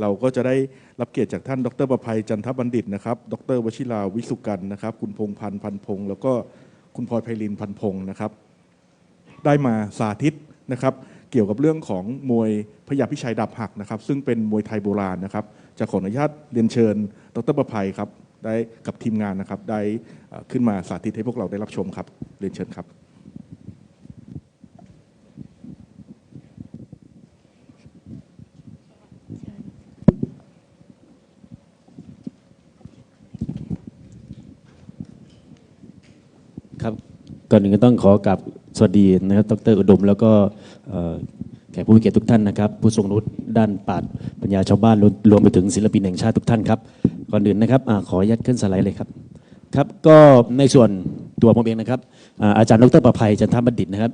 เราก็จะได้รับเกียรติจากท่าน ดรประภัยจันทบัณฑิตนะครับ ดรวชิราวิสุกันนะครับ คุณพงพันธ์พันพงษ์แล้วก็คุณพลอยไพลินพันพงษ์นะครับ ได้มาสาธิตนะครับ เกี่ยวกับเรื่องของมวยพยาพิชัยดับหักนะครับ ซึ่งเป็นมวยไทยโบราณนะครับ จะขออนุญาตเรียนเชิญ ดรประภัยครับได้กับทีมงานนะครับ ได้ขึ้นมาสาธิตให้พวกเราได้รับชมครับเรียนเชิญครับ ก่อนหนึ่งก็ต้องขอกราบสวัสดีนะครับ ดรอุดม แล้วก็แขกผู้มีเกียรติทุกท่านนะครับ ผู้ทรงรู้ด้านปราชญ์ปัญญาชาวบ้านรวมไปถึงศิลปินแห่งชาติทุกท่านครับ ก่อนอื่นนะครับอขออนุญาตขึ้นสไลด์เลยครับ ครับ ก็ในส่วน ตัวผมเองนะครับอาจารย์ดรประภัยจันทบัณฑิตนะครับ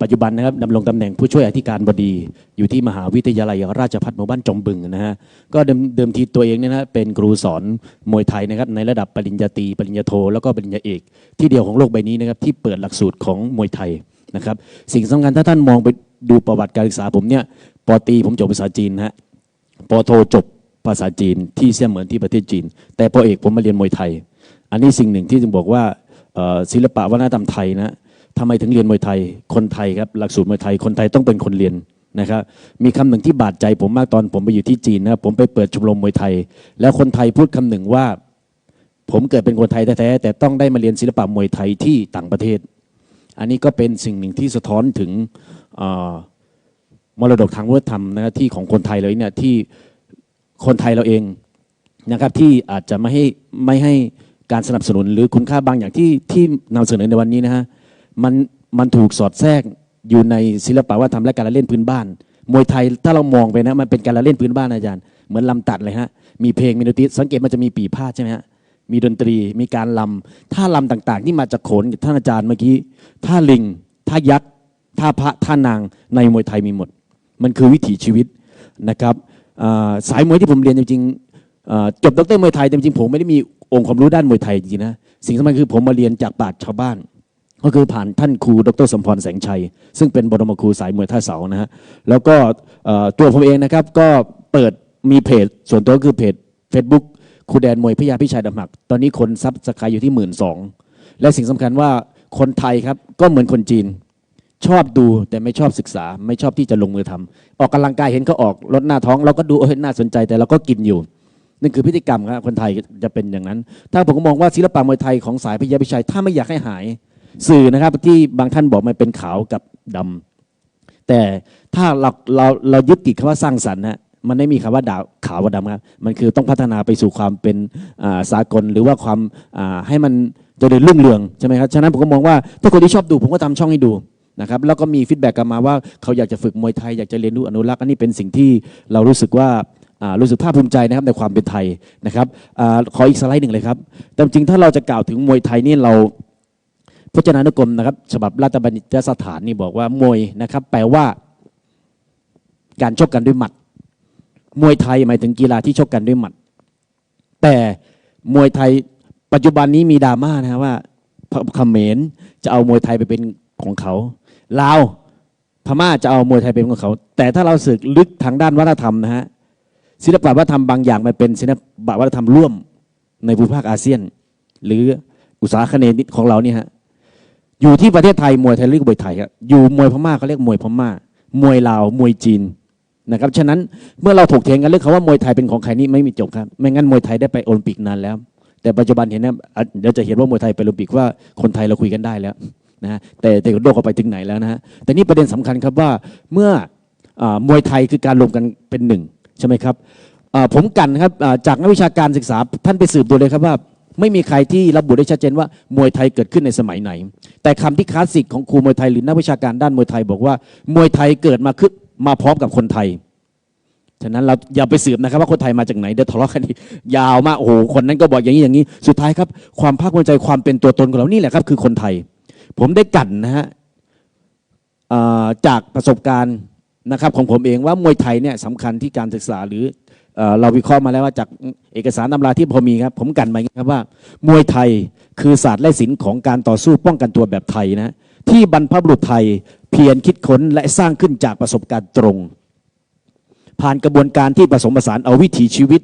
ปัจจุบันนะครับดำรงตำแหน่งผู้ช่วยอธิการบดี อยู่ที่มหาวิทยาลัยราชภัฏหมู่บ้านจอมบึงนะฮะก็เดิมทีตัวเองเนี่ยนะเป็นครูสอนมวยไทยนะครับในระดับปริญญาตรีปริญญาโทแล้วก็ปริญญาเอก ที่เดียวของโลกใบนี้นะครับที่เปิดหลักสูตรของมวยไทยนะครับสิ่งสำคัญถ้าท่านมองไปดูประวัติการศึกษาผมเนี่ยปอตีผมจบภาษาจีนฮะปอโทจบภาษาจีนที่เสี่ยเหมือนที่ประเทศจีน แต่ปอเอกผมมาเรียนมวยไทย อันนี้สิ่งหนึ่งที่จึงบอกว่า ศิลปะวัฒนธรรมไทยนะทำไมถึงเรียนมวยไทย คนไทยครับหลักสูตรมวยไทยคนไทยต้องเป็นคนเรียนนะครับมีคำหนึ่งที่บาดใจผมมากตอนผมไปอยู่ที่จีนนะผมไปเปิดชมรมมวยไทย แล้วคนไทยพูดคำหนึ่งว่า ผมเกิดเป็นคนไทยแท้ๆแต่ต้องได้มาเรียนศิลปะมวยไทยที่ต่างประเทศ อันนี้ก็เป็นสิ่งหนึ่งที่สะท้อนถึงมรดกทางวัฒนธรรมนะครับที่ของคนไทยเลยเนี่ยที่คนไทยเราเองนะครับที่อาจจะไม่ให้ไม่ให้ การสนับสนุนหรือคุณค่าบางอย่างที่ที่นำเสนอในวันนี้นะฮะมันมันถูกสอดแทรกอยู่ในศิลปะวัฒนธรรมและการละเล่นพื้นบ้าน มวยไทยถ้าเรามองไปนะมันเป็นการละเล่นพื้นบ้านอาจารย์ เหมือนลำตัดเลยฮะมีเพลงมีดนตรีสังเกตมันจะมีปีพาดใช่ไหมฮะมีดนตรีมีการลำท่าลำต่างๆ ที่มาจากโขนท่านอาจารย์เมื่อกี้ท่าลิงท่ายักษ์ท่าพระท่านางในมวยไทยมีหมด มันคือวิถีชีวิตนะครับสายมวยที่ผมเรียนจริงๆอ่าจบดรมวยไทยแต่จริงๆผมไม่ได้มี องค์ความรู้ด้านมวยไทยจริงๆนะ สิ่งสำคัญคือผมมาเรียนจากปาชญ์ชาวบ้าน ก็คือผ่านท่านครูดรสมพรแสงชัย ซึ่งเป็นบรมครูสายมวยท่าเสานะฮะแล้วก็ตัวผมเองนะครับก็เปิดมีเพจส่วนตัวคือเพจ Facebook ครูแดนมวยพยาพิชัยดำหัก ตอนนี้คนซับสไครต์อยู่ที่หมื่นสองและสิ่งสำคัญว่าคนไทยครับก็เหมือนคนจีน ชอบดูแต่ไม่ชอบศึกษา ไม่ชอบที่จะลงมือทำออกกำลังกายเห็นเขาออกลดหน้าท้อง เราก็ดูเออน่าสนใจแต่เราก็กินอยู่ นั่นคือพฤติกรรมครับคนไทยจะเป็นอย่างนั้น ถ้าผมมองว่าศิลปะมวยไทยของสายพยาพิชัย ถ้าไม่อยากให้หายสื่อนะครับที่บางท่านบอกมันเป็นขาวกับดำแต่ถ้าเราเราเรายึดติดคำว่าสร้างสรรค์นะมันไม่มีคำว่าดาวขาวกับดำครับมันคือต้องพัฒนาไปสู่ความเป็นสากลหรือว่าความให้มันจเจริญรุ่งเรืองใช่ไหมครับฉะนั้นผมก็มองว่าถ้าคนที่ชอบดูผมก็ทำช่องให้ดูนะครับแล้วก็มีฟีดแบ็กกลับมาว่าเขาอยากจะฝึกมวยไทยอยากจะเรียนรู้อนุรักษ์อันนี้เป็นสิ่งที่เรารู้สึกว่า รู้สึกภาคภูมิใจนะครับในความเป็นไทยนะครับอขออีกสไลด์หนึ่งเลยครับแต่จริงๆถ้าเราจะกล่าวถึงมวยไทยนี่เราพจนานุกรมนะครับฉบับราชบัณฑิตยสถานนี่บอกว่ามวยนะครับ แปลว่า การชกกันด้วยหมัด มวยไทยหมายถึงกีฬาที่ชกกันด้วยหมัด แต่มวยไทยปัจจุบันนี้มีดราม่านะว่าเขมรจะเอามวยไทยไปเป็นของเขาลาวพม่าจะเอามวยไทยเป็นของเขา แต่ถ้าเราสึกลึกทางด้านวัฒนธรรมนะฮะ ศิลปวัฒนธรรมบางอย่างมันเป็นศิลปวัฒนธรรมร่วมในภูมิภาคอาเซียน หรืออุตสาหคเนย์ของเราเนี่ยฮะอยู่ที่ประเทศไทยมวยไทยเรียกมวยไทยครับอยู่มวยพม่าเขาเรียกมวยพม่า มวยลาวมวยจีนนะครับฉะนั้นเมื่อเราถกเถียงกันเรื่องคำว่ามวยไทยเป็นของใครนี่ไม่มีจบครับไม่งั้นมวยไทยได้ไปโอลิมปิกนานแล้ว แต่ปัจจุบันเห็นนะเดี๋ยวจะเห็นว่ามวยไทยไปโอลิมปิกว่าคนไทยเราคุยกันได้แล้วนะฮะแต่แต่โลกเขาไปถึงไหนแล้วนะฮะแต่นี่ประเด็นสำคัญครับว่าเมื่ออมวยไทยคือการรวมกันเป็นหนึ่ง ใช่ไหมครับผมกันครับจากนักวิชาการศึกษาท่านไปสืบดูเลยครับว่า ไม่มีใครที่ระบุได้ชัดเจนว่ามวยไทยเกิดขึ้นในสมัยไหน แต่คำที่คลาสสิกของครูมวยไทยหรือนักวิชาการด้านมวยไทย บอกว่ามวยไทยเกิดมาขึ้นมาพร้อมกับคนไทยฉะนั้นเราอย่าไปสืบนะครับว่าคนไทยมาจากไหนเดี๋ยวทะเลาะกันอียาวมากโอ้โหคนนั้นก็บอกอย่างนี้อย่างนี้ สุดท้ายครับ ความภาคภูมิใจความเป็นตัวตนของเรานี่แหละครับ คือคนไทย ผมได้กันนะฮะจากประสบการณ์ นะครับของผมเองว่ามวยไทยเนี่ยสำคัญที่การศึกษาหรือเอ่อเราวิเคราะห์มาแล้วว่าจากเอกสารตำราที่พอมีครับ ผมกันมาอย่างนี้ครับว่า มวยไทยคือศาสตร์และศิลป์ของการต่อสู้ป้องกันตัวแบบไทยนะที่บรรพบุรุษไทยเพียรคิดค้นและสร้างขึ้นจากประสบการณ์ตรง ผ่านกระบวนการที่ผสมผสานเอาวิถีชีวิต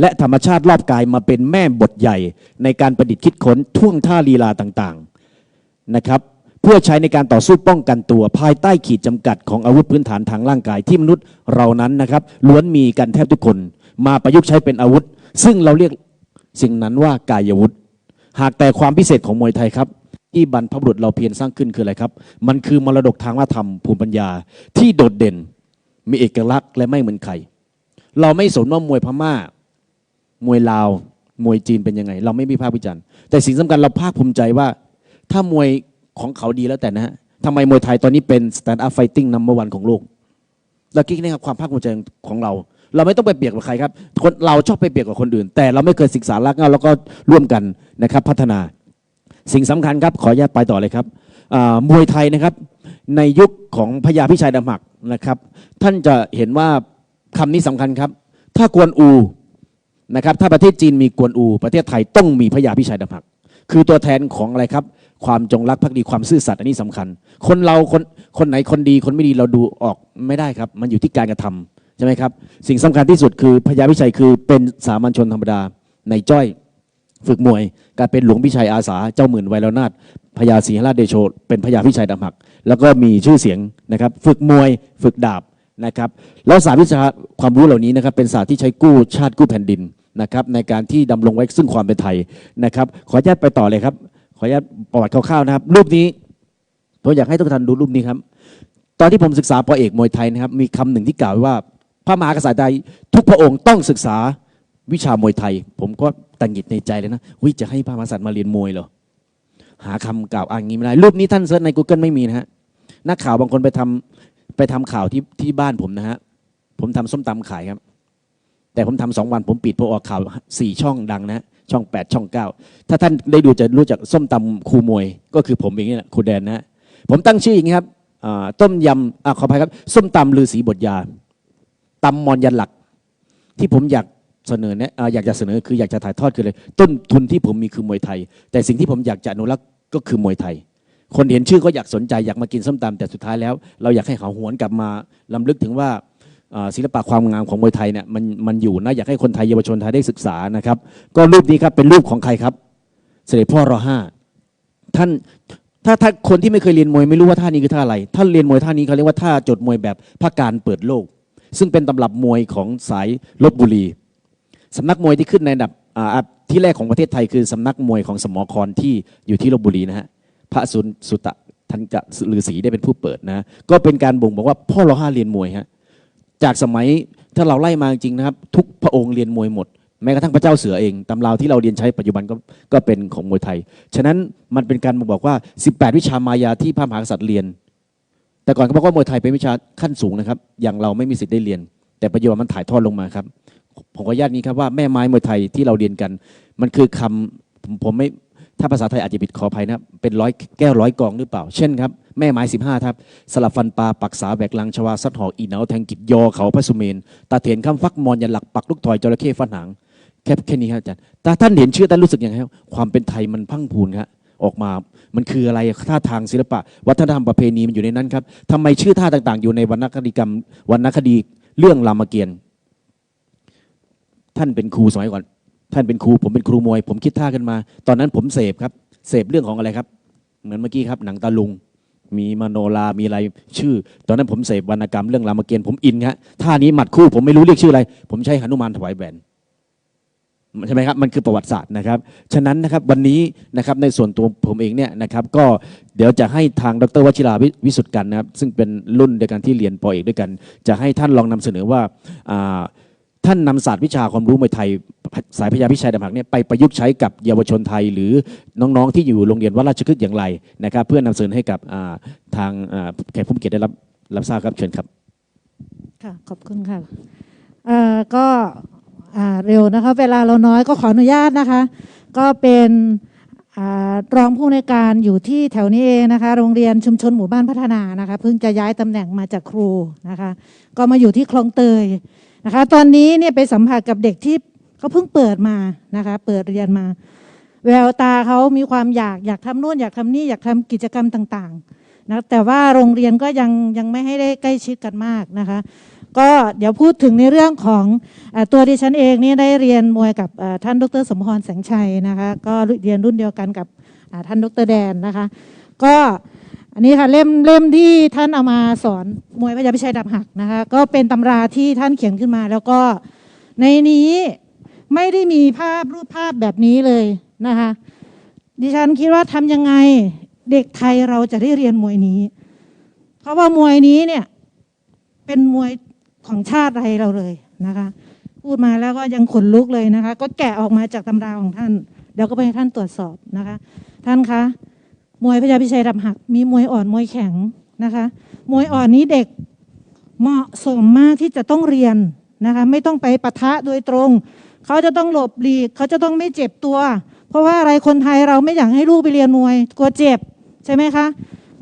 และธรรมชาติรอบกายมาเป็นแม่บทใหญ่ ในการประดิษฐ์คิดค้นท่วงท่าลีลาต่างๆนะครับ เพื่อใช้ในการต่อสู้ป้องกันตัว ภายใต้ขีดจำกัดของอาวุธพื้นฐานทางร่างกายที่มนุษย์เรานั้นนะครับล้วนมีกันแทบทุกคน มาประยุกต์ใช้เป็นอาวุธ ซึ่งเราเรียกสิ่งนั้นว่ากายวุธ หากแต่ความพิเศษของมวยไทยครับที่บรรพบุรุษเราเพียรสร้างขึ้นคืออะไรครับ มันคือมรดกทางวัฒนธรรมภูมิปัญญา ที่โดดเด่น มีเอกลักษณ์และไม่เหมือนใคร เราไม่สนว่ามวยพม่า มวยลาว มวยจีนเป็นยังไง เราไม่มีภาควิจารณ์แต่สิ่งสำคัญเราภาคภูมิใจว่า ถ้ามวย ของเขาดีแล้วแต่นะฮะทำไมมวยไทยตอนนี้เป็น stand up fighting number one ของโลกเราคิดนะครับความภาคภูมิใจของเรา เราไม่ต้องไปเปรียบกับใครครับคนเราชอบไปเปรียบกับคนอื่น แต่เราไม่เคยศึกษารากเหง้าแล้วก็ร่วมกันนะครับ พัฒนา สิ่งสำคัญครับ ขออนุญาตไปต่อเลยครับมวยไทยนะครับ ในยุคของพญาพิชัยดำหักนะครับ ท่านจะเห็นว่าคำนี้สำคัญครับ ถ้ากวนอูนะครับ ถ้าประเทศจีนมีกวนอู ประเทศไทยต้องมีพญาพิชัยดำหัก คือตัวแทนของอะไรครับ ความจงรักภักดีความซื่อสัตย์อันนี้สำคัญ คนเราคนคนไหนคนดีคนไม่ดีเราดูออกไม่ได้ครับ มันอยู่ที่การกระทำใช่ไหมครับ สิ่งสำคัญที่สุดคือพญาพิชัยคือเป็นสามัญชนธรรมดาในจ้อยฝึกมวยการเป็นหลวงพิชัยอาสาเจ้าหมื่นไวรนาถพญาศรีหราชเดโชเป็นพญาพิชัยดำหัก แล้วก็มีชื่อเสียงนะครับ ฝึกมวยฝึกดาบนะครับ แล้วศาสตร์วิชาความรู้เหล่านี้นะครับเป็นศาสตร์ที่ใช้กู้ชาติกู้แผ่นดินนะครับในการที่ดำรงไว้ซึ่งความเป็นไทยนะครับ ขออนุญาตไปต่อเลยครับ ออนุญาตประวัติคร่าวๆนะครับ รูปนี้ผมอยากให้ทุกท่านดูรูปนี้ครับ ตอนที่ผมศึกษาปอเอกมวยไทยนะครับ มีคำหนึ่งที่กล่าวว่า พระมหากษัตริย์ใดทุกพระองค์ต้องศึกษาวิชามวยไทย ผมก็ตังหิดในใจเลยนะวิจะให้พระมหากษัตริย์มาเรียนมวยเหรอหาคำกล่าวอ้างอย่างนี้ไม่ได้ รูปนี้ท่านเซิร์ชใน Google ไม่มีนะฮะนักข่าวบางคนไปทำไปทำข่าวที่ที่บ้านผมนะฮะผมทำส้มตำขายครับ แต่ผมทำสองวันผมปิดพราะออกข่าวสี่ช่องดังนะ ช่องแปดช่องเก้าถ้าท่านได้ดูจะรู้จักส้มตำครูมวย ก็คือผมเองนี่แหละครูแดนนะผมตั้งชื่ออย่างนี้ครับต้มยำอขออภัยครับ ส้มตำลือสีบทยาตำมอนยันหลัก ที่ผมอยากเสนอเนี่ยอยากจะเสนอคืออยากจะถ่ายทอดคือเลยต้นทุนที่ผมมีคือมวยไทย แต่สิ่งที่ผมอยากจะอนุรักษ์ก็คือมวยไทย คนเห็นชื่อก็อยากสนใจอยากมากินส้มตำแต่สุดท้ายแล้ว เราอยากให้เขาหวนกลับมาลำลึกถึงว่า ศิลปะความงามของมวยไทยเนี่ยมันมันอยู่นะอยากให้คนไทยเยาวชนไทยได้ศึกษานะครับ ก็รูปนี้ครับเป็นรูปของใครครับ เสด็จพ่อรอห้าท่านถ้าถ้าคนที่ไม่เคยเรียนมวยไม่รู้ว่าท่านี้คือท่าอะไรท่านเรียนมวยท่านี้เขาเรียกว่าท่าจดมวยแบบพระการเปิดโลก ซึ่งเป็นตำรับมวยของสายลบบุรีสำนักมวยที่ขึ้นในอันดับที่แรกของประเทศไทยคือสำนักมวยของสมอครที่อยู่ที่ลบบุรีนะฮะพระสุนสุตะทันกะฤาษีได้เป็นผู้เปิดนะ ก็เป็นการบ่งบอกว่าพ่อรอห้าเรียนมวยฮะ จากสมัยถ้าเราไล่มาจริงนะครับ ทุกพระองค์เรียนมวยหมด แม้กระทั่งพระเจ้าเสือเองตำราวที่เราเรียนใช้ปัจจุบันก็ก็เป็นของมวยไทย ฉะนั้นมันเป็นการบอกว่า 18 วิชามายาที่พระมหากษัตริย์เรียน แต่ก่อนเขาบอกว่ามวยไทยเป็นวิชาขั้นสูงนะครับ อย่างเราไม่มีสิทธิ์ได้เรียน แต่ปัจจุบันมันถ่ายทอดลงมาครับผมขออนุญาตนี้ครับว่าแม่ไม้มวยไทยที่เราเรียนกัน มันคือคำผมผมไม่ ถ้าภาษาไทยอาจจะผิดขออภัยนะเป็นร้อยแก้วร้อยกองหรือเปล่า เช่นครับ แม่ไม้สิบห้าทับสลับฟันปลาปักษาแบกลังชวาซัดหอกอีเหนาแทงกิจยอเขาพระสุเมนตาเถนคำฟักมอนยันหลักปักลูกถอยจระเข้ฟันหางแค่แค่นี้ครับอาจารย์แต่ท่านเห็นชื่อท่านรู้สึกยังไงครับความเป็นไทยมันพังพูนครับออกมา มันคืออะไรท่าทางศิลปะ วัฒนธรรมประเพณีมันอยู่ในนั้นครับทำไมชื่อท่าต่าง ๆ อยู่ในวรรณคดีกรรมวรรณคดีเรื่องรามเกียรติ์ท่านเป็นครูสมัยก่อน ท่านเป็นครูผมเป็นครูมวย ผมคิดท่ากันมา ตอนนั้นผมเสพครับ เสพเรื่องของอะไรครับ เหมือนเมื่อกี้ครับหนังตาลุง มีมโนรามีอะไรชื่อ ตอนนั้นผมเสพวรรณกรรมเรื่องรามเกียรติ์ผมอินฮะท่านี้หมัดคู่ผมไม่รู้เรียกชื่ออะไร ผมใช้หนุมานถวายแหวนใช่ไหมครับมันคือประวัติศาสตร์นะครับ ฉะนั้นนะครับวันนี้นะครับในส่วนตัวผมเองเนี่ยนะครับก็เดี๋ยวจะให้ทางดรวชิราวิสุทธ์กันนะครับซึ่งเป็นรุ่นเดียวกันที่เรียนปอเอกด้วยกัน จะให้ท่านลองนำเสนอว่าอ่า ท่านนำศาสตร์วิชาความรู้มวยไทยสายพญาพิชัยดำหักเนี่ยไปประยุกต์ใช้กับเยาวชนไทย หรือน้องๆที่อยู่โรงเรียนวัดราชคฤห์อย่างไรนะครับเพื่อนำเสนอให้กับอ่าทางอ่าแขกผู้มีเกียรติได้รับรับทราบครับเชิญครับ ค่ะขอบคุณค่ะเอ่อก็อ่าเร็วนะคะ เวลาเราน้อยก็ขออนุญาตนะคะ ก็เป็นอารองผู้ในวยการอยู่ที่แถวนี้เองนะคะ โรงเรียนชุมชนหมู่บ้านพัฒนานะคะ เพิ่งจะย้ายตำแหน่งมาจากครูนะคะ ก็มาอยู่ที่คลองเตย นะคะ ตอนนี้เนี่ยไปสัมผัสกับเด็กที่เขาเพิ่งเปิดมานะคะ เปิดเรียนมา แววตาเขามีความอยากอยากทำนู่นอยากทำนี่อยากทำกิจกรรมต่างๆนะแต่ว่าโรงเรียนก็ยังยังไม่ให้ได้ใกล้ชิดกันมากนะคะ ก็เดี๋ยวพูดถึงในเรื่องของอตัวดิฉันเองนี่ได้เรียนมวยกับท่านดร สมพรแสงชัยนะคะ ก็เรียนรุ่นเดียวกันกับท่านดรแดนนะคะ ก็ อันนี้ค่ะเล่มเล่มที่ท่านเอามาสอนมวยพยาพิชัยดับหักนะคะ ก็เป็นตำราที่ท่านเขียนขึ้นมา แล้วก็ในนี้ไม่ได้มีภาพรูปภาพแบบนี้เลยนะคะ ดิฉันคิดว่าทำยังไงเด็กไทยเราจะได้เรียนมวยนี้ เพราะว่ามวยนี้เนี่ยเป็นมวยของชาติไทยเราเลยนะคะ พูดมาแล้วก็ยังขนลุกเลยนะคะ ก็แกะออกมาจากตำราของท่านเดี๋ยวก็ไปให้ท่านตรวจสอบนะคะ ท่านคะ มวยพญาพิชัยดับหัก มีมวยอ่อนมวยแข็งนะคะ มวยอ่อนนี้เด็กเหมาะสมมากที่จะต้องเรียนนะคะไม่ต้องไปปะทะโดยตรง เขาจะต้องหลบหลีกเขาจะต้องไม่เจ็บตัว เพราะว่าอะไรคนไทยเราไม่อยากให้ลูกไปเรียนมวยกลัวเจ็บใช่ไหมคะ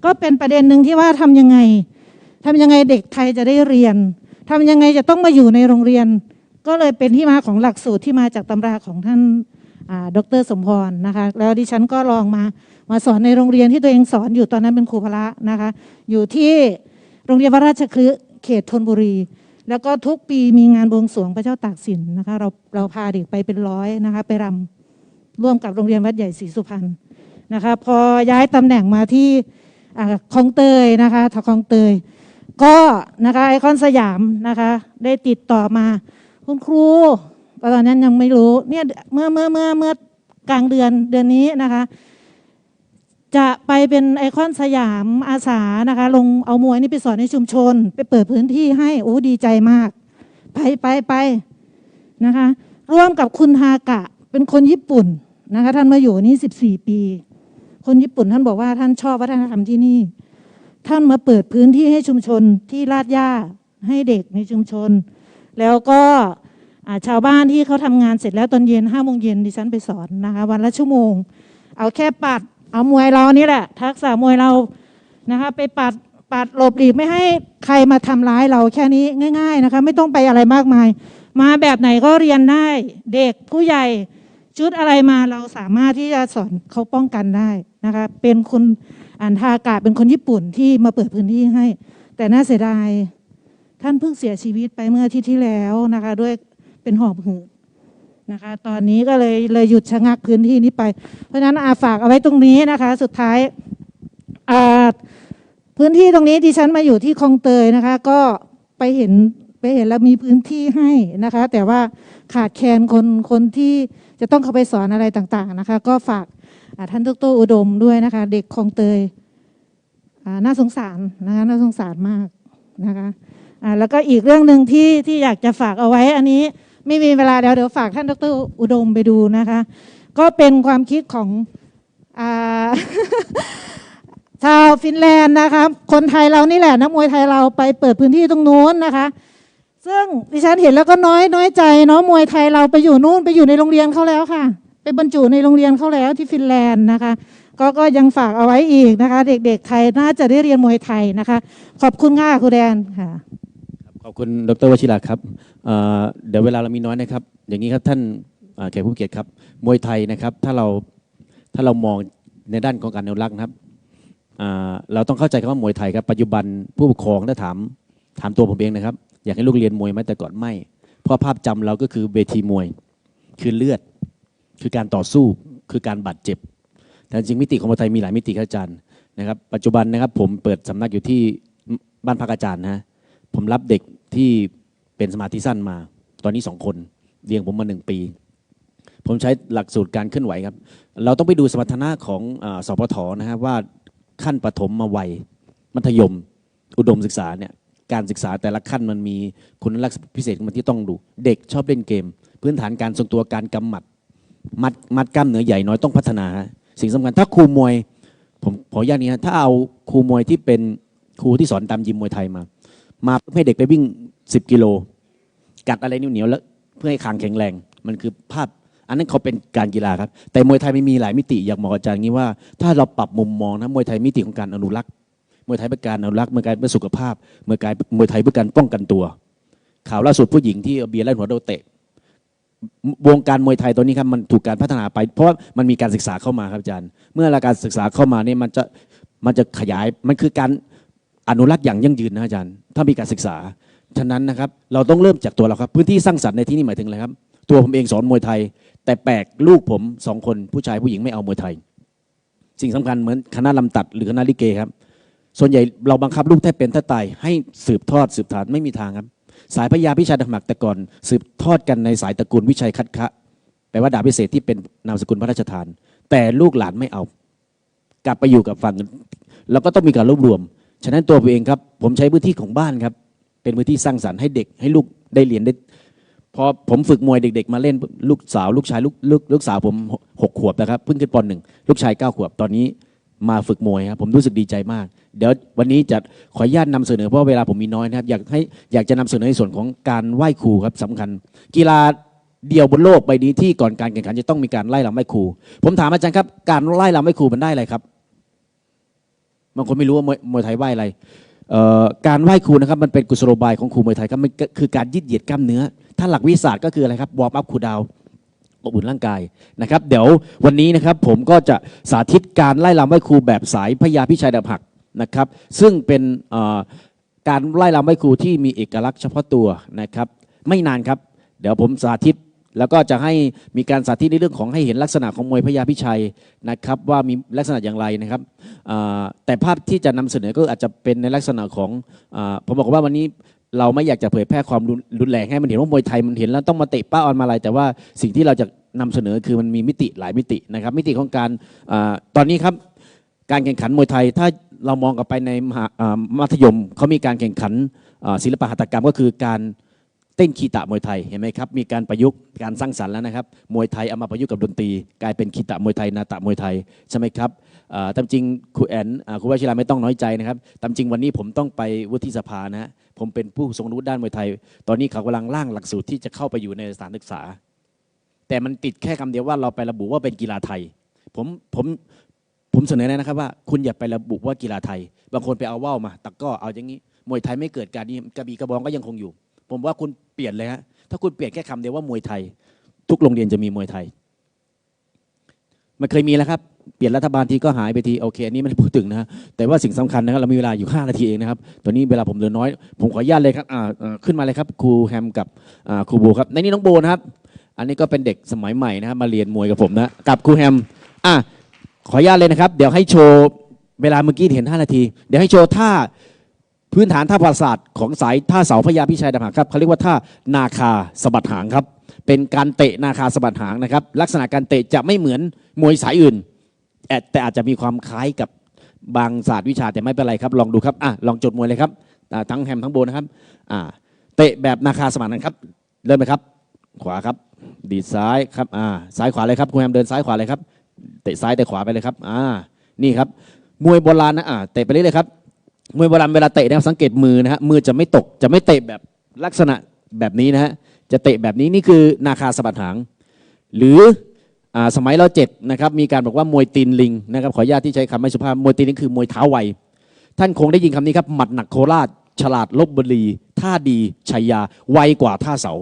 ก็เป็นประเด็นหนึ่งที่ว่าทำยังไงทำยังไงเด็กไทยจะได้เรียนทำยังไงจะต้องมาอยู่ในโรงเรียน ก็เลยเป็นที่มาของหลักสูตรที่มาจากตำราของท่าน ดรสมพรนะคะแล้วดิฉันก็ลองมามาสอนในโรงเรียนที่ตัวเองสอนอยู่ตอนนั้นเป็นครูพละนะคะ อยู่ที่โรงเรียนวราชคฤห์เขตธนบุรี แล้วก็ทุกปีมีงานบวงสรวงพระเจ้าตากสินนะคะเราเราพาเด็กไปเป็นร้อยนะคะไปรำร่วมกับโรงเรียนวัดใหญ่ศรีสุพรรณนะคะพอย้ายตำแหน่งมาที่คลองเตยนะคะทคลองเตย ก็นะคะไอคอนสยามนะคะได้ติดต่อมาคุณครู ตอนนั้นยังไม่รู้เนี่ยเมื่อเมื่อเมื่อเมื่อกลางเดือนเดือนนี้นะคะ จะไปเป็นไอคอนสยามอาสานะคะ ลงเอามวยนี่ไปสอนในชุมชน ไปเปิดพื้นที่ให้โอ้ดีใจมาก ไปไปไปนะคะ ร่วมกับคุณฮากะเป็นคนญี่ปุ่นนะคะ ท่านมาอยู่นี่สิบสี่ปี คนญี่ปุ่นท่านบอกว่าท่านชอบวัฒนธรรมที่นี่ ท่านมาเปิดพื้นที่ให้ชุมชนที่ลาดย่าให้เด็กในชุมชน แล้วก็ ชาวบ้านที่เขาทำงานเสร็จแล้วตอนเย็นห้าโมงเย็นดิฉันไปสอนนะคะวันละชั่วโมง เอาแค่ปัด เอามวยเรานี่แหละ ทักษะมวยเรานะคะไปปัดปัดหลบหลีกไม่ให้ใครมาทำร้ายเราแค่นี้ง่าย ๆนะคะ ไม่ต้องไปอะไรมากมาย มาแบบไหนก็เรียนได้เด็กผู้ใหญ่ชุดอะไรมาเราสามารถที่จะสอนเขาป้องกันได้นะคะเป็นคนอ่านทากาเป็นคนญี่ปุ่นที่มาเปิดพื้นที่ให้ แต่น่าเสียดายท่านเพิ่งเสียชีวิตไปเมื่ออาทิตย์ที่แล้วนะคะ ด้วย เป็นหอบหืดนะคะ ตอนนี้ก็เลยเลยหยุดชะงักพื้นที่นี้ไป เพราะฉะนั้นอาฝากเอาไว้ตรงนี้นะคะ สุดท้ายาพื้นที่ตรงนี้ดิฉันมาอยู่ที่คลองเตยนะคะ ก็ไปเห็นไปเห็นแล้วมีพื้นที่ให้นะคะ แต่ว่าขาดแคลนคนคนที่จะต้องเข้าไปสอนอะไรต่าง ๆนะคะ ก็ฝากอ่าท่านดรอุดมด้วยนะคะ เด็กคลองเตยน่าสงสารนะคะน่าสงสารมากนะคะแล้วก็อีกเรื่องหนึ่งที่ที่อยากจะฝากเอาไว้อันนี้ ไม่มีเวลาเดี๋ยวเดี๋ยวฝากท่านดรอุดมไปดูนะคะ ก็เป็นความคิดของอชาวฟินแลนด์นะคะ คนไทยเรานี่แหละนักมวยไทยเราไปเปิดพื้นที่ตรงนู้นนะคะ ซึ่งดิฉันเห็นแล้วก็น้อยน้อยใจเนาะมวยไทยเราไปอยู่นู่นไปอยู่ในโรงเรียนเขาแล้วค่ะ ไปบรรจุในโรงเรียนเขาแล้วที่ฟินแลนด์นะคะก็ก็ยังฝากเอาไว้อีกนะคะ เด็กๆไทยน่าจะได้เรียนมวยไทยนะคะ ขอบคุณค่ะครูแดนค่ะ ขอบคุณดรวชิราครับเอ่อเดี๋ยวเวลาเรามีน้อยนะครับ อย่างนี้ครับท่านเอ่อแขกผู้เกียรติครับ มวยไทยนะครับ ถ้าเราถ้าเรามองในด้านของการอนุรักษ์นะครับอ่าเราต้องเข้าใจคำว่ามวยไทยครับ ปัจจุบันผู้ปกครองถ้าถามถามตัวผมเองนะครับ อยากให้ลูกเรียนมวยไหมแต่ก่อนไม่ เพราะภาพจำเราก็คือเวทีมวย คือเลือด คือการต่อสู้ คือการบาดเจ็บ แต่จริงมิติของมวยไทยมีหลายมิติครับอาจารย์นะครับ ปัจจุบันนะครับผมเปิดสำนักอยู่ที่บ้านพักอาจารย์นะ ผมรับเด็กที่เป็นสมาธิสั้นมา ตอนนี้สองคนเรียงผมมาหนึ่งปี ผมใช้หลักสูตรการเคลื่อนไหวครับ เราต้องไปดูสมรรถนะของอาสพทนะครับว่าขั้นปฐมมาวัย มัธยม อุดมศึกษาเนี่ยการศึกษาแต่ละขั้นมันมีคุณลักษณะพิเศษของมันที่ต้องดู เด็กชอบเล่นเกม พื้นฐานการทรงตัวการกำหมัด มัดมัดกล้ามเนื้อใหญ่น้อยต้องพัฒนาฮะสิ่งสำคัญถ้าครูมวย ผมขออนุญาตนี้ฮะถ้าเอาครูมวยที่เป็นครูที่สอนตามยิมมวยไทยมา มาเพื่อให้เด็กไปวิ่ง 10 กิโล กัดอะไรเหนียวๆแล้วเพื่อให้คางแข็งแรง มันคือภาพ อันนั้นเขาเป็นการกีฬาครับ แต่มวยไทยไม่มีหลายมิติอยากบอกอาจารย์งี้ว่า ถ้าเราปรับมุมมองนะมวยไทยมิติของการอนุรักษ์มวยไทยเป็นการอนุรักษ์มวยไทยเพื่อสุขภาพมวยไทยมวยไทยเพื่อการป้องกันตัว ข่าวล่าสุดผู้หญิงที่เบียร์ไล่หัวโดเตะวงการมวยไทยตัวนี้ครับมันถูกการพัฒนาไป เพราะว่ามันมีการศึกษาเข้ามาครับอาจารย์ เมื่อการศึกษาเข้ามาเนี่ยมันจะมันจะขยายมันคือการ อนุรักษ์อย่างยั่งยืนนะอาจารย์ ถ้ามีการศึกษา ฉะนั้นนะครับ เราต้องเริ่มจากตัวเราครับ พื้นที่สร้างสรรค์ในที่นี่หมายถึงอะไรครับ ตัวผมเองสอนมวยไทย แต่แปลกลูกผมสองคนผู้ชายผู้หญิงไม่เอามวยไทย สิ่งสำคัญเหมือนคณะลำตัดหรือคณะลิเกครับ ส่วนใหญ่เราบังคับลูกแทบเป็นแทบตายให้สืบทอดสืบฐานไม่มีทางครับ สายพญาพิชัยดาบหมักแต่ก่อน สืบทอดกันในสายตระกูลวิชัยคัดคะแปลว่าดาบพิเศษที่เป็นนามสกุลพระราชทาน แต่ลูกหลานไม่เอา กลับไปอยู่กับฝั่งแล้วก็ต้องมีการรวบรวม ฉะนั้นตัวผมเองครับ ผมใช้พื้นที่ของบ้านครับ เป็นพื้นที่สร้างสรรค์ให้เด็กให้ลูกได้เรียนได้พอผมฝึกมวยเด็ก ๆ มาเล่นลูกสาว ลูกชายลูกลูกลูกสาวผมหกขวบนะครับเพิ่งขึ้นปหนึ่งลูกชายเก้าขวบตอนนี้มาฝึกมวยครับผมรู้สึกดีใจมาก เดี๋ยววันนี้จะขออนุญาตนำเสนอเพราะเวลาผมมีน้อยนะครับ อยากให้อยากจะนำเสนอในส่วนของการไหว้ครูครับสำคัญ กีฬาเดียวบนโลกใบนี้ที่ก่อนการแข่งขันจะต้องมีการไล่ลำไหว้ครู ผมถามอาจารย์ครับ การไล่ลำไหว้ครูมันได้อะไรครับ บางคนไม่รู้ว่ามวยมวยไทยไหว้อะไรการไหว้ครูนะครับมันเป็นกุศโลบายของครูมวยไทยครับมันคือการยืดเหยียดกล้ามเนื้อ ถ้าหลักวิทยาศาสตร์ก็คืออะไรครับวอร์มอัพครูดาวอบอุ่นร่างกายนะครับ เดี๋ยววันนี้นะครับผมก็จะสาธิตการไล่ลำไหว้ครูแบบสายพญาพิชัยดาบหักนะครับ ซึ่งเป็นการไล่ลำไหว้ครูที่มีเอกลักษณ์เฉพาะตัวนะครับ ไม่นานครับ เดี๋ยวผมสาธิต แล้วก็จะให้มีการสาธิตในเรื่องของให้เห็นลักษณะของมวยพญาพิชัยนะครับว่ามีลักษณะอย่างไรนะครับแต่ภาพที่จะนำเสนอก็อาจจะเป็นในลักษณะของอผมบอกว่าวันนี้เราไม่อยากจะเผยแพร่ความรุนแรงให้มันเห็นว่ามวยไทยมันเห็นแล้วต้องมาเตะป้าออนมาอะไรแต่ว่าสิ่งที่เราจะนำเสนอคือมันมีมิติหลายมิตินะครับ มิติของการอตอนนี้ครับการแข่งขันมวยไทยถ้าเรามองกลับไปในมัธยมเขามีการแข่งขันศิลปะหัตถกรรมก็คือการ ต้นคีตะมวยไทยเห็นไหมครับมีการประยุกต์การสร้างสรรค์แล้วนะครับมวยไทยเอามาประยุกต์กับดนตรี กลายเป็นคีตะมวยไทยนาตะมวยไทยใช่ไหมครับตามจริงครูแอนครูวชิราไม่ต้องน้อยใจนะครับตามจริงวันนี้ผมต้องไปวุฒิสภานะผมเป็นผู้ทรงรู้ด้านมวยไทย ตอนนี้เขากำลังร่างหลักสูตรที่จะเข้าไปอยู่ในสถานศึกษา แต่มันติดแค่คำเดียวว่าเราไประบุว่าเป็นกีฬาไทยผมผมผมเสนอแนะนะครับว่าคุณอย่าไประบุว่ากีฬาไทย บางคนไปเอาว่าวมาตะก้อเอาอย่างนี้มวยไทยไม่เกิดการนี้กระบี่กระบองก็ยังคงอยู่ ผมว่าคุณ เปลี่ยนเลยฮะถ้าคุณเปลี่ยนแค่คำเดียวว่ามวยไทย ทุกโรงเรียนจะมีมวยไทย มันเคยมีแล้วครับ เปลี่ยนรัฐบาลทีก็หายไปทีโอเคอันนี้ไม่ได้พูดถึงนะฮะแต่ว่าสิ่งสำคัญนะครับเรามีเวลาอยู่ 5 นาทีเองนะครับตอนนี้เวลาผมเหลือน้อย ผมขออนุญาตเลยครับอ่าขึ้นมาเลยครับครูแฮมกับอ่าครูโบครับในนี้น้องโบนะครับ อันนี้ก็เป็นเด็กสมัยใหม่นะครับมาเรียนมวยกับผมนะกับครูแฮมอะขออนุญาตเลยนะครับ เดี๋ยวให้โชว์เวลาเมื่อกี้เห็น 5 นาที เดี๋ยวให้โชว์ท่า พื้นฐานท่าประสาทของสายท่าเสาพญาพิชัยดาบหักครับเขาเรียกว่าท่านาคาสะบัดหางครับ เป็นการเตะนาคาสะบัดหางนะครับ ลักษณะการเตะจะไม่เหมือนมวยสายอื่น แต่อาจจะมีความคล้ายกับบางศาสตร์วิชาแต่ไม่เป็นไรครับ ลองดูครับอะลองจดมวยเลยครับทั้งแฮมทั้งโบนะครับอ่าเตะแบบนาคาสมานนะครับ เริ่มเลยครับ ขวาครับ ดีดซ้ายครับอ่าซ้ายขวาเลยครับคุณแฮมเดินซ้ายขวาเลยครับ เตะซ้ายเตะขวาไปเลยครับอ่านี่ครับมวยโบราณนะอ่าเตะไปเรื่อยๆครับ มวยโบราณเวลาเตะนะครับสังเกตมือนะฮะมือจะไม่ตกจะไม่เตะแบบลักษณะแบบนี้นะฮะจะเตะแบบนี้นี่คือนาคาสะบัดหาง หรืออสมัยเราเจ็ดนะครับมีการบอกว่ามวยตีนลิงนะครับขออนุญาตที่ใช้คำไม่สุภาพมวยตีนลิงคือมวยเท้าไวท่านคงได้ยินคำนี้ครับหมัดหนักโคราช ฉลาดลบบุรีท่าดีชัยยาไวกว่าท่าเสา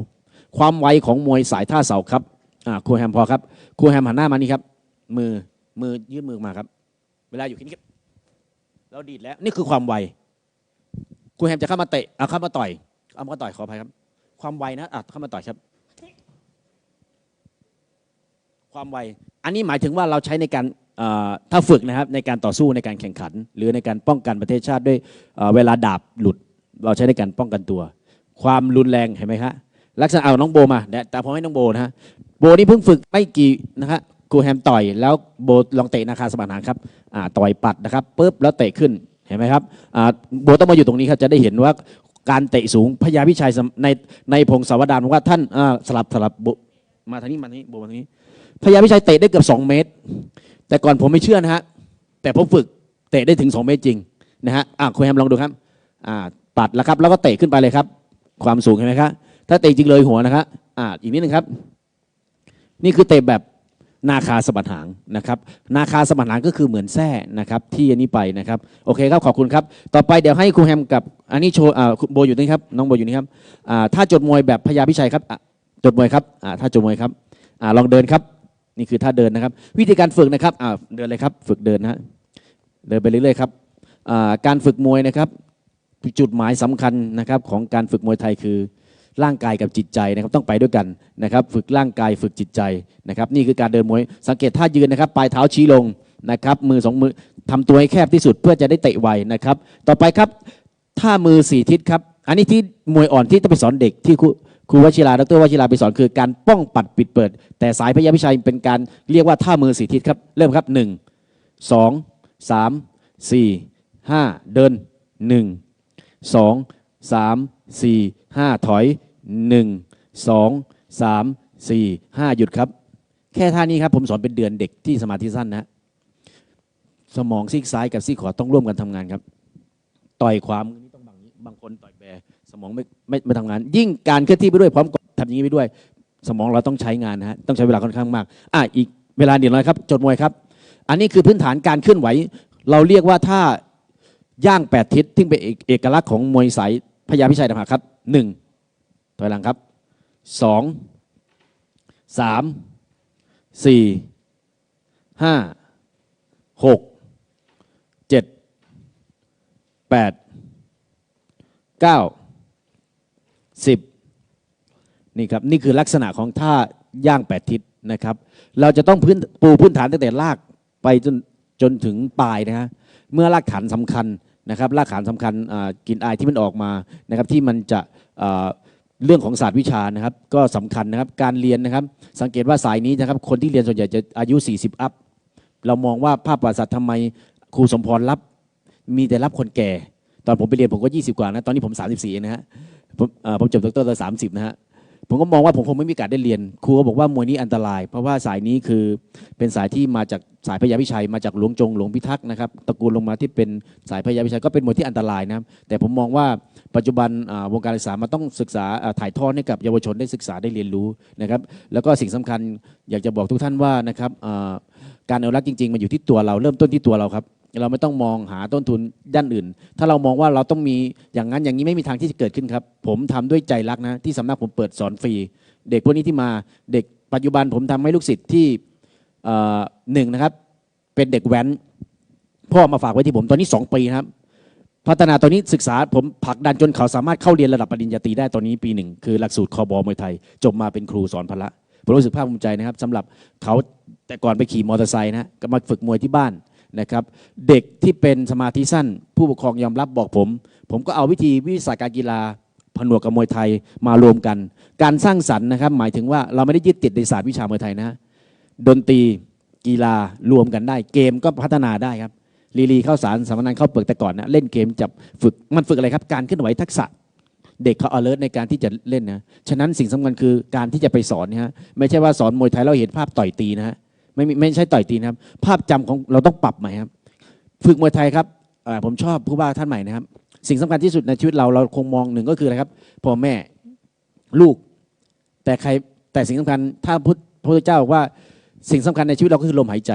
ความไวของมวยสายท่าเสาครับครูแฮมพอครับครูแฮมหันหน้ามานี่ครับมือมือยื่นมือมาครับ เวลาอยู่ที่นี่ครับ เราดีดแล้วนี่คือความไวครูแฮมจะเข้ามาเตะเอาเข้ามาต่อยเอามาต่อยขออภัยครับ ความไวนะอะเข้ามาต่อยครับ ความไว อันนี้หมายถึงว่าเราใช้ในการถ้าฝึกนะครับในการต่อสู้ในการแข่งขัน หรือในการป้องกันประเทศชาติด้วยเเวลาดาบหลุด เราใช้ในการป้องกันตัว ความรุนแรงเห็นไหมครับลักษณะเอาน้องโบมาแต่ผมให้น้องโบนะฮะโบนี่เพิ่งฝึกไม่กี่นะฮะ ครูแฮมต่อยแล้วโบลองเตะนาคาสมานหางครับอ่าต่อยปัดนะครับปุ๊บแล้วเตะขึ้นเห็นไหมครับอ่าโบต้องมาอยู่ตรงนี้ครับจะได้เห็นว่าการเตะสูงพญาพิชัยในในพงศาวดารบอกว่าท่านอ่าสลับสลับโบมาทางนี้มาทางนี้โบมาทางนี้พญาพิชัยเตะได้เกือบ2 เมตร แต่ก่อนผมไม่เชื่อนะฮะแต่ผมฝึกเตะได้ถึง 2 เมตรจริงนะฮะอะคุณแฮมลองดูครับอ่าปัดแล้วครับแล้วก็เตะขึ้นไปเลยครับ ความสูงเห็นไหมครับถ้าเตะจริงเลยหัวนะครับอ่าอีกนิดนึงครับ นี่คือเตะแบบ นาคาสะบัดหางนะครับนาคาสะบัดหางก็คือเหมือนแส้นะครับที่อันนี้ไปนะครับโอเคครับขอบคุณครับ ต่อไปเดี๋ยวให้ครูแฮมกับอันนี้โชว์อ่าคุณโบอยู่นี่ครับน้องโบอยู่นี่ครับอ่าถ้าจดมวยแบบพญาพิชัยครับจดมวยครับอ่าถ้าจดมวยครับอ่าลองเดินครับนี่คือท่าเดินนะครับ วิธีการฝึกนะครับอ่าเดินเลยครับฝึกเดินนะเดินไปเรื่อยๆครับอ่าการฝึกมวยนะครับจุดหมายสำคัญนะครับของการฝึกมวยไทยคือ ร่างกายกับจิตใจนะครับต้องไปด้วยกันนะครับฝึกร่างกายฝึกจิตใจนะครับนี่คือการเดินมวยสังเกตท่ายืนนะครับปลายเท้าชี้ลงนะครับมือสองมือทำตัวให้แคบที่สุดเพื่อจะได้เตะไวนะครับต่อไปครับท่ามือสี่ทิศครับอันนี้ที่มวยอ่อนที่ต้องไปสอนเด็กที่ครูครูวชิราดรวชิราไปสอนคือการป้องปัดปิดเปิด แต่สายพยาพิชัยเป็นการเรียกว่าท่ามือสี่ทิศครับเริ่มครับหนึ่งสองสามสี่ห้าเดินหนึ่งสองสามสี่ ห้าถอยหนึ่งสองสามสี่ห้าหยุดครับ แค่ท่านี้ครับ ผมสอนเป็นเดือนเด็กที่สมาธิสั้นนะสมองซีกซ้ายกับซีกขวาต้องร่วมกันทำงานครับ ต่อยขวามนี่ต้องบางนี้บางคนต่อยแบสมองไม่ไม่ไม่ทำงาน ยิ่งการเคลื่อนที่ไปด้วยพร้อมกับทำอย่างนี้ไปด้วย สมองเราต้องใช้งานนะฮะต้องใช้เวลาค่อนข้างมากอะอีกเวลาเดียวน้อยครับจดมวยครับ อันนี้คือพื้นฐานการเคลื่อนไหว เราเรียกว่าท่าย่างแปดทิศที่เป็นเอกลักษณ์ของมวยสายพญาพิชัยนะครับครับ หนึ่งถอยหลังครับสองสามสี่ห้าหกเจ็ดแปดเก้าสิบนี่ครับนี่คือลักษณะของท่าย่างแปดทิศนะครับ เราจะต้องพื้นปูพื้นฐานตั้งแต่ลากไปจนจนถึงปลายนะฮะเมื่อรากฐานสำคัญนะครับรากฐานสำคัญอ่ากินอายที่มันออกมานะครับที่มันจะ เรื่องของศาสตร์วิชานะครับ ก็สำคัญนะครับการเรียนนะครับ สังเกตว่าสายนี้นะครับ คนที่เรียนส่วนใหญ่จะอายุ 40 อัพ เรามองว่าภาพประวัติศาสตร์ทำไมครูสมพรรับ มีแต่รับคนแก่ ตอนผมไปเรียนผมก็ 20 กว่านะ ตอนนี้ผม 34 นะฮะผมผมจบดรตอนสามสิบนะฮะ ผมก็มองว่าผมคงไม่มีโอกาสได้เรียน ครูก็บอกว่ามวยนี้อันตราย เพราะว่าสายนี้คือเป็นสายที่มาจากสายพญาพิชัยมาจากหลวงจงหลวงพิทักษ์นะครับตระกูลลงมาที่เป็นสายพญาพิชัยก็เป็นมวยที่อันตรายนะครับแต่ผมมองว่าปัจจุบันวงการศึกษามันต้องศึกษาถ่ายทอดให้กับเยาวชนได้ศึกษาได้เรียนรู้นะครับแล้วก็สิ่งสำคัญอยากจะบอกทุกท่านว่านะครับการอนุรักษ์จริงๆมันอยู่ที่ตัวเราเริ่มต้นที่ตัวเราครับ เราไม่ต้องมองหาต้นทุนด้านอื่น ถ้าเรามองว่าเราต้องมีอย่างนั้นอย่างนี้ไม่มีทางที่จะเกิดขึ้นครับ ผมทำด้วยใจรักนะ ที่สำนักผมเปิดสอนฟรี เด็กพวกนี้ที่มาเด็กปัจจุบันผมทำให้ลูกศิษย์ที่หนึ่งนะครับ เป็นเด็กแว้น พ่อมาฝากไว้ที่ผมตอนนี้สองปีครับ พัฒนาตอนนี้ศึกษาผมผลักดันจนเขาสามารถเข้าเรียนระดับปริญญาตรีได้ตอนนี้ปีหนึ่งคือหลักสูตรคอบอมวยไทย จบมาเป็นครูสอนพละผมรู้สึกภาคภูมิใจนะครับสำหรับเขาแต่ก่อนไปขี่มอเตอร์ไซค์นะก็มาฝึกมวยที่บ้าน นะครับ เด็กที่เป็นสมาธิสั้น ผู้ปกครองยอมรับบอกผม ผมก็เอาวิธีวิชาการกีฬาผนวกกับมวยไทยมารวมกัน การสร้างสรรค์นะครับ หมายถึงว่าเราไม่ได้ยึดติดในศาสตร์วิชามวยไทยนะดนตรีกีฬารวมกันได้ เกมก็พัฒนาได้ครับลีลีเข้าสารสามนันเข้าเปลือกแต่ก่อนนะเล่นเกมจับฝึกมันฝึกอะไรครับ การเคลื่อนไหวทักษะเด็กเขา alert ในการที่จะเล่นนะ ฉะนั้นสิ่งสำคัญคือการที่จะไปสอนนี่ยฮะ ไม่ใช่ว่าสอนมวยไทยเราเห็นภาพต่อยตีนะฮะ ไม่ไม่ใช่ต่อยตีนะครับ ภาพจำของเราต้องปรับใหม่ครับ ฝึกมวยไทยครับผมชอบผู้ว่าท่านใหม่นะครับ สิ่งสำคัญที่สุดในชีวิตเราเราคงมองหนึ่งก็คืออะไรครับพ่อแม่ลูก แต่ใครแต่สิ่งสำคัญถ้าพุทธพระพุทธเจ้าบอกว่าสิ่งสำคัญในชีวิตเราก็คือลมหายใจ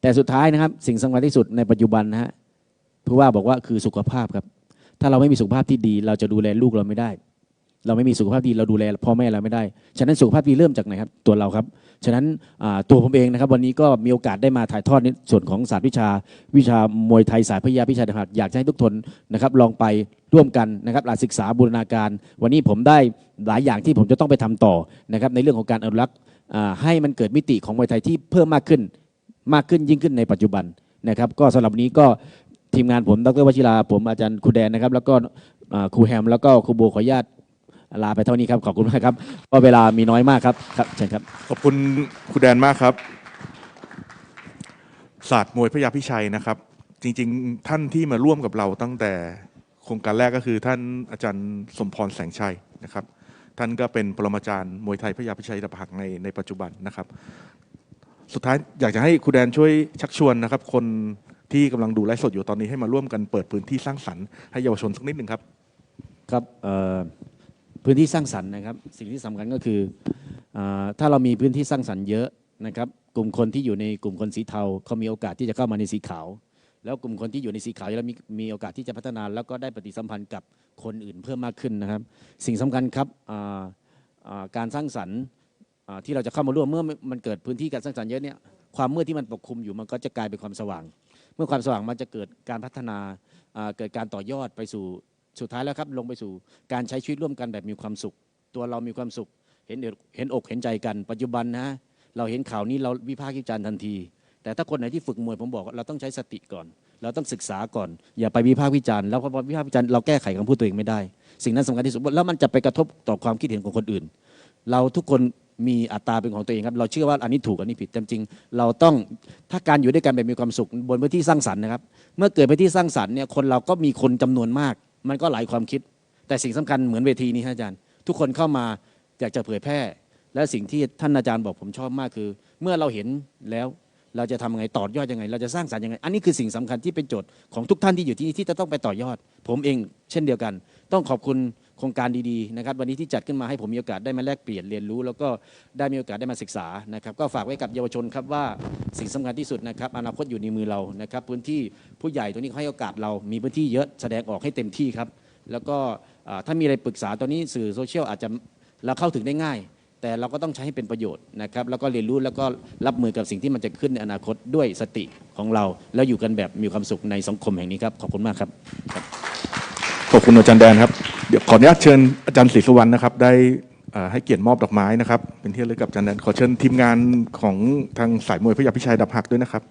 แต่สุดท้ายนะครับ สิ่งสำคัญที่สุดในปัจจุบันนะฮะผู้ว่าบอกว่าคือสุขภาพครับ ถ้าเราไม่มีสุขภาพที่ดี เราจะดูแลลูกเราไม่ได้ เราไม่มีสุขภาพดีเราดูแลพ่อแม่เราไม่ได้ ฉะนั้นสุขภาพดีเริ่มจากไหนครับตัวเราครับ ฉะนั้นตัวผมเองนะครับ วันนี้ก็มีโอกาสได้มาถ่ายทอดในส่วนของศาสตร์วิชา วิชามวยไทยสายพยาพิชัยนะครับอยากให้ทุกคนนะครับลองไปร่วมกันนะครับหลักศึกษาบูรณาการ วันนี้ผมได้หลายอย่างที่ผมจะต้องไปทำต่อนะครับในเรื่องของการอนุรักษ์ให้มันเกิดมิติของมวยไทยที่เพิ่มมากขึ้นมากขึ้นยิ่งขึ้นในปัจจุบันนะครับ ก็สำหรับนี้ก็ทีมงานผมดรวชิราผมอาจารย์ครูแดนนะครับ แล้วก็ครูแฮมแล้วก็ครูโบขออนุญาต ลาไปเท่านี้ครับ ขอบคุณมากครับเพราะเวลามีน้อยมากครับครับเชิญครับ ขอบคุณครูแดนมากครับ ศาสตร์มวยพระยาพิชัยนะครับ จริง ๆ ท่านที่มาร่วมกับเราตั้งแต่โครงการแรกก็คือท่านอาจารย์สมพรแสงชัยนะครับ ท่านก็เป็นปรมาจารย์มวยไทยพระยาพิชัยตะพักในในปัจจุบันนะครับ สุดท้ายอยากจะให้ครูแดนช่วยชักชวนนะครับ คนที่กำลังดูไลฟ์สดอยู่ตอนนี้ให้มาร่วมกันเปิดพื้นที่สร้างสรรค์ให้เยาวชนสักนิดหนึ่งครับ ครับเอ่อ พื้นที่สร้างสรรค์นะครับ สิ่งที่สำคัญก็คืออถ้าเรามีพื้นที่สร้างสรรค์เยอะนะครับ กลุ่มคนที่อยู่ในกลุ่มคนสีเทาเขามีโอกาสที่จะเข้ามาในสีขาว แล้วกลุ่มคนที่อยู่ในสีขาวแล้วมีมีโอกาสที่จะพัฒนา แล้วก็ได้ปฏิสัมพันธ์กับคนอื่นเพิ่มมากขึ้นนะครับ สิ่งสำคัญครับการสร้างสรรค์ที่เราจะเข้ามาร่วมเมื่อมันเกิดพื้นที่การสร้างสรรค์เยอะเนี่ยความมืดที่มันปกคลุมอยู่มันก็จะกลายเป็นความสว่าง เมื่อความสว่างมันจะเกิดการพัฒนาเกิดการต่อยอดไปสู่ สุดท้ายแล้วครับลงไปสู่การใช้ชีวิตร่วมกันแบบมีความสุข ตัวเรามีความสุข เห็นอกเห็นอกเห็นใจกัน ปัจจุบันนะเราเห็นข่าวนี้เราวิพากษ์วิจารณ์ทันที แต่ถ้าคนไหนที่ฝึกมวยผมบอกเราต้องใช้สติก่อน เราต้องศึกษาก่อน อย่าไปวิพากษ์วิจารณ์แล้วพอวิพากษ์วิจารณ์เราแก้ไขคำพูดตัวเองไม่ได้ สิ่งนั้นสำคัญที่สุดแล้วมันจะไปกระทบต่อความคิดเห็นของคนอื่น เราทุกคนมีอัตราเป็นของตัวเองครับ เราเชื่อว่าอันนี้ถูกอันนี้ผิดแต่จริง เราต้องถ้าการอยู่ด้วยกันแบบมีความสุขบนพื้นที่สร้างสรรค์นะครับ เมื่อเกิดพื้นที่สร้างสรรค์เนี่ยคนเราก็มีคนจำนวนมาก มันก็หลายความคิด แต่สิ่งสำคัญเหมือนเวทีนี้ฮะอาจารย์ ทุกคนเข้ามาอยากจะเผยแพร่ และสิ่งที่ท่านอาจารย์บอกผมชอบมากคือ เมื่อเราเห็นแล้วเราจะทำยังไงต่อยอดยังไง เราจะสร้างสรรค์ยังไง อันนี้คือสิ่งสำคัญที่เป็นโจทย์ของทุกท่านที่อยู่ที่นี่ที่จะต้องไปต่อยอด ผมเองเช่นเดียวกัน ต้องขอบคุณ ครงการดีๆนะครับวันนี้ที่จัดขึ้นมาให้ผมมีโอกาสได้มาแลกเปลี่ยนเรียนรู้ แล้วก็ได้มีโอกาสได้มาศึกษานะครับก็ฝากไว้กับเยาวชนครับว่าสิ่งสำคัญที่สุดนะครับอนาคตอยู่ในมือเรานะครับพื้นที่ผู้ใหญ่ตรงนี้เขาให้โอกาสเรามีพื้นที่เยอะแสดงออกให้เต็มที่ครับ แล้วก็อ่าถ้ามีอะไรปรึกษาตอนนี้สื่อโซเชียลอาจจะเราเข้าถึงได้ง่าย แต่เราก็ต้องใช้ให้เป็นประโยชน์นะครับแล้วก็เรียนรู้แล้วก็รับมือกับสิ่งที่มันจะขึ้นในอนาคตด้วยสติของเรา แล้วอยู่กันแบบมีความสุขในสังคมแห่งนี้ครับขอบคุณมากครับ ขอบคุณอาจารย์แดนครับ เดี๋ยวขออนุญาตเชิญอาจารย์ศรีสุวรรณนะครับ ได้ให้เกียรติมอบดอกไม้นะครับ เป็นที่ระลึกกับอาจารย์แดนขอเชิญทีมงานของทางสายมวยพระยาพิชัยดับหักด้วยนะครับ